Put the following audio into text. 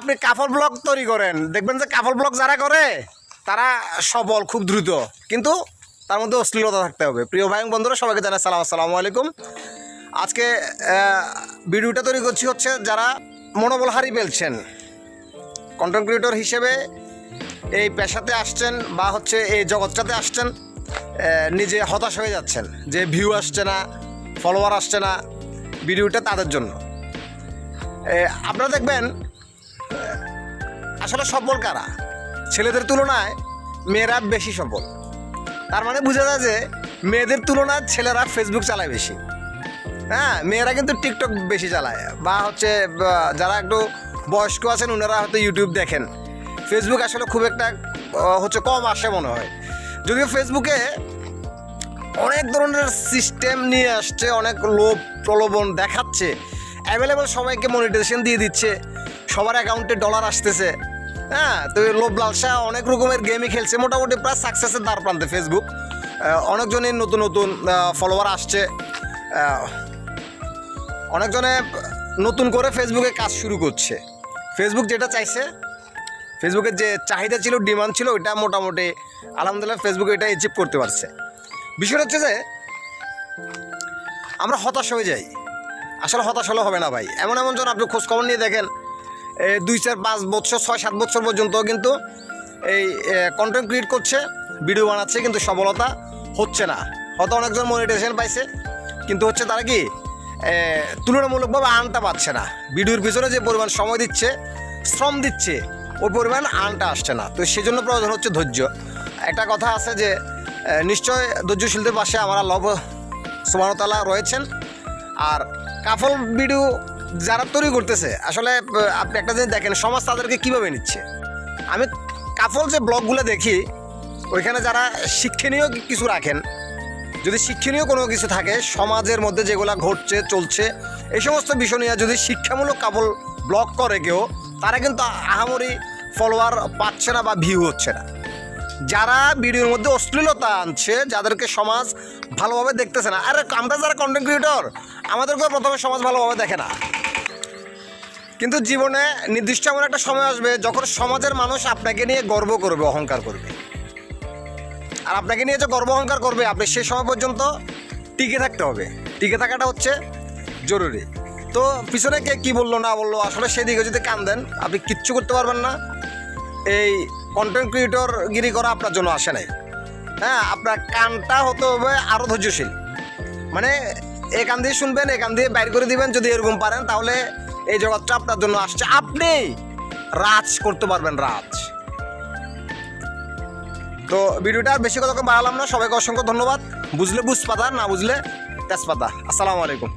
আপনি কাফল ব্লগ তৈরি করেন। দেখবেন যে কাফল ব্লগ যারা করে, তারা সবল, খুব দ্রুত। কিন্তু তার মধ্যে অশ্লীলতা থাকতে হবে। প্রিয় ভাই বন্ধুরা, সবাইকে জানাই সালাম, আসসালামু আলাইকুম। আজকে ভিডিওটা তৈরি করছি হচ্ছে যারা মনোবল হারিয়ে ফেলছেন। কন্টেন্ট ক্রিয়েটর হিসেবে এই পেশাতে আসছেন বা হচ্ছে এই জগৎটাতে আসছেন নিজে হতাশ হয়ে যাচ্ছেন যে ভিউ আসছে না ফলোয়ার আসছে না, ভিডিওটা তাদের জন্য। আপনারা দেখবেন আসলে সফল কারা? ছেলেদের তুলনায় মেয়েরা বেশি সফল। তার মানে বোঝা যায় যে মেয়েদের তুলনায় ছেলেরা ফেসবুক চালায় বেশি। হ্যাঁ মেয়েরা কিন্তু টিকটক বেশি চালায়। বা হচ্ছে যারা একটু বয়স্ক আছেন ওনারা হয়তো ইউটিউব দেখেন। ফেসবুক আসলে খুব একটা হচ্ছে কম আসে মনে হয়। যদিও ফেসবুকে অনেক ধরনের সিস্টেম নিয়ে আসছে, অনেক লোভ প্রলোভন দেখাচ্ছে। অ্যাভেলেবল সবাইকে মনিটাইজেশন দিয়ে দিচ্ছে। সবার অ্যাকাউন্টে ডলার আসতেছে। হ্যাঁ তো লোভ লালসা অনেক রকমের গেমই খেলছে। মোটামুটি প্রায় সাকসেসের দ্বার প্রান্তে ফেসবুক আহ, অনেকজনই নতুন নতুন ফলোয়ার আসছে। অনেকজনে নতুন করে ফেসবুকে কাজ শুরু করছে। ফেসবুক যেটা চাইছে ফেসবুকের যে চাহিদা ছিল ডিমান্ড ছিল ওইটা মোটামুটি আলহামদুলিল্লাহ ফেসবুকে এটা অ্যাচিভ করতে পারছে। বিষয়টা হচ্ছে যে আমরা হতাশ হয়ে যাই। আসলে হতাশ হলে হবে না ভাই। এমন এমন জন আপনি খোঁজখবর নিয়ে দেখেন দুই চার পাঁচ বছর, ছয় সাত বছর পর্যন্ত কিন্তু এই কন্টেন্ট ক্রিয়েট করছে ভিডিও বানাচ্ছে, কিন্তু সফলতা হচ্ছে না। হয়তো অনেকজন মনিটাইজেশন পাইছে, কিন্তু হচ্ছে তারা কি তুলনামূলকভাবে আনটা পাচ্ছে না। ভিডিওর পিছনে যে পরিমাণ সময় দিচ্ছে, শ্রম দিচ্ছে, ওই পরিমাণ আনটা আসছে না। তো সেজন্য প্রয়োজন হচ্ছে ধৈর্য। একটা কথা আছে যে নিশ্চয় ধৈর্যশীলদের পাশে আমার লভ সুবাহতালা রয়েছেন। আর কাফল ভিডিও যারা তৈরি করতেছে, আসলে আপনি একটা জিনিস দেখেন, সমাজ তাদেরকে কীভাবে নিচ্ছে? আমি কাফল যে ব্লগগুলো দেখি, ওইখানে যারা শিক্ষণীয় কিছু রাখেন, যদি শিক্ষণীয় কোনো কিছু থাকে, সমাজের মধ্যে যেগুলো ঘটছে, চলছে, এই সমস্ত বিষয় নিয়ে যদি শিক্ষামূলক কাপল ব্লগ করে কেউ, তারা কিন্তু আহামরি ফলোয়ার পাচ্ছে না বা ভিউ হচ্ছে না। যারা ভিডিওর মধ্যে অশ্লীলতা আনছে, যাদেরকে সমাজ ভালোভাবে দেখতেছে না, আরে আমরা যারা কন্টেন্ট ক্রিয়েটর আমাদেরকেও প্রথমে সমাজ ভালোভাবে দেখে না। কিন্তু জীবনে নির্দিষ্ট এমন একটা সময় আসবে যখন সমাজের মানুষ আপনাকে নিয়ে গর্ব করবে, অহংকার করবে। আর আপনাকে নিয়ে যে গর্ব, অহংকার করবে, আপনি সেই সময় পর্যন্ত টিকে থাকতে হবে। টিকে থাকাটা হচ্ছে জরুরি। তো পিছনে কে কী বলল, না বলল, আসলে সেদিকে যদি কান দেন, আপনি কিচ্ছু করতে পারবেন না। এই কন্টেন্ট ক্রিয়েটর গিরি করা আপনার জন্য আসে নাই। হ্যাঁ আপনার কানটা হতে হবে আরও ধৈর্যশীল। মানে এ কান দিয়ে শুনবেন, এ কান দিয়ে বাইর করে দিবেন, যদি এরকম পারেন, তাহলে এই জগৎটা আপনার জন্য আসছে। আপনি রাজ করতে পারবেন রাজ। তো ভিডিওটা আর বেশি কথা বাড়ালাম না। সবাইকে অসংখ্য ধন্যবাদ। বুঝলে বুঝ পাতা না বুঝলে তেজপাতা। আসসালামু আলাইকুম।